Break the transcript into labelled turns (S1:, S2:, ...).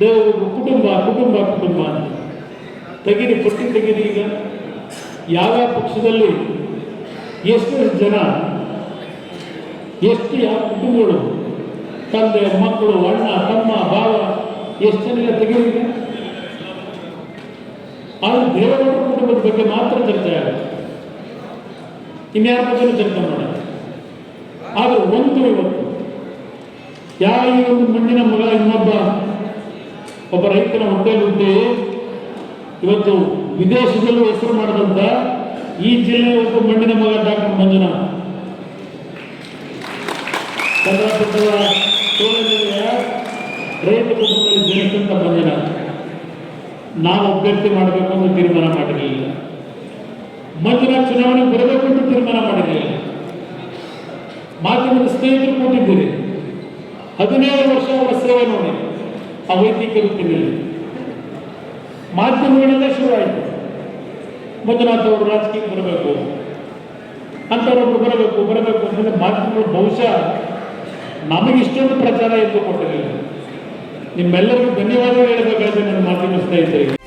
S1: ದೇವರು ಕುಟುಂಬ ಕುಟುಂಬ ಕುಟುಂಬ ಅಂತ. ತೆಗೀರಿ, ಪಟ್ಟಿ ತೆಗೀರಿ ಈಗ. ಯಾವ ಪಕ್ಷದಲ್ಲಿ ಎಷ್ಟು ಜನ, ಎಷ್ಟು ಯಾವ ಕುಟುಂಬಗಳು, ತಂದೆ, ಮಕ್ಕಳು, ಅಣ್ಣ, ತಮ್ಮ, ಭಾವ, ಎಷ್ಟು ಜನ ತೆಗೀರಿ ಈಗ? ಆದರೆ ದೇವೇಗೌಡರ ಕುಟುಂಬದ ಬಗ್ಗೆ ಮಾತ್ರ ಚರ್ಚೆ ಆಗುತ್ತೆ. ಇನ್ಯಾರ ಬಗ್ಗೆ ಚರ್ಚೆ ಮಾಡೋಣ ಆದರೆ ಒಂದು ಇವತ್ತು, ಯಾವ ಈ ಒಂದು ಮಣ್ಣಿನ ಮಗ ಇನ್ನೊಬ್ಬ ಒಬ್ಬ ರೈತನ ಹೊಟ್ಟೆಲಿದ್ದೆ ಇವತ್ತು ವಿದೇಶದಲ್ಲೂ ಹೆಸರು ಮಾಡಿದಂತ ಈ ಜಿಲ್ಲೆಯ ಒಬ್ಬ ಮಣ್ಣಿನ ಮಗ ಡಾಕ್ಟರ್ ಮಂಜುನಾಥ. ಕರ್ನಾಟಕದ ಸೋಲನೆಲೆಯ ರೈತ ಕುಟುಂಬದಲ್ಲಿ ಜನಿಸಿದಂತ ಮಂಜುನಾಥ್. ನಾವು ಅಭ್ಯರ್ಥಿ ಮಾಡಬೇಕು ಅಂತ ತೀರ್ಮಾನ ಮಾಡಿರಲಿಲ್ಲ. ಮಂಜುನಾಥ್ ಚುನಾವಣೆ ಬರಬೇಕು ಅಂತ ತೀರ್ಮಾನ ಮಾಡಿರಲಿಲ್ಲ. ಮಾಧ್ಯಮದ ಸ್ನೇಹಿತರು ಕೊಟ್ಟಿದ್ದೀರಿ ಹದಿನೇಳು ವರ್ಷ ಅವರ ಸೇವೆ ನೋಡಿ. ಆ ವೈದ್ಯಕೀಯ ವೃತ್ತಿನಲ್ಲಿ ಮಾಧ್ಯಮಗಳೆಲ್ಲ ಶುರುವಾಯಿತು. ಮಂಜುನಾಥ್ ಅವರು ರಾಜಕೀಯಕ್ಕೆ ಬರಬೇಕು. ಅಂಥವ್ರೊಬ್ರು ಬರಬೇಕು ಬರಬೇಕು ಅಂತಂದರೆ ಮಾಧ್ಯಮಗಳು ಬಹುಶಃ ನಮಗೆ ಇಷ್ಟೊಂದು ಪ್ರಚಾರ ಎಂದು ಕೊಟ್ಟಿರಲಿಲ್ಲ ನಿಮ್ಮೆಲ್ಲರಿಗೂ ಧನ್ಯವಾದಗಳು ಹೇಳಬೇಕಾದ್ರೆ ನನ್ನ ಮಾಧ್ಯಮ ಸ್ನೇಹಿತರಿಗೆ.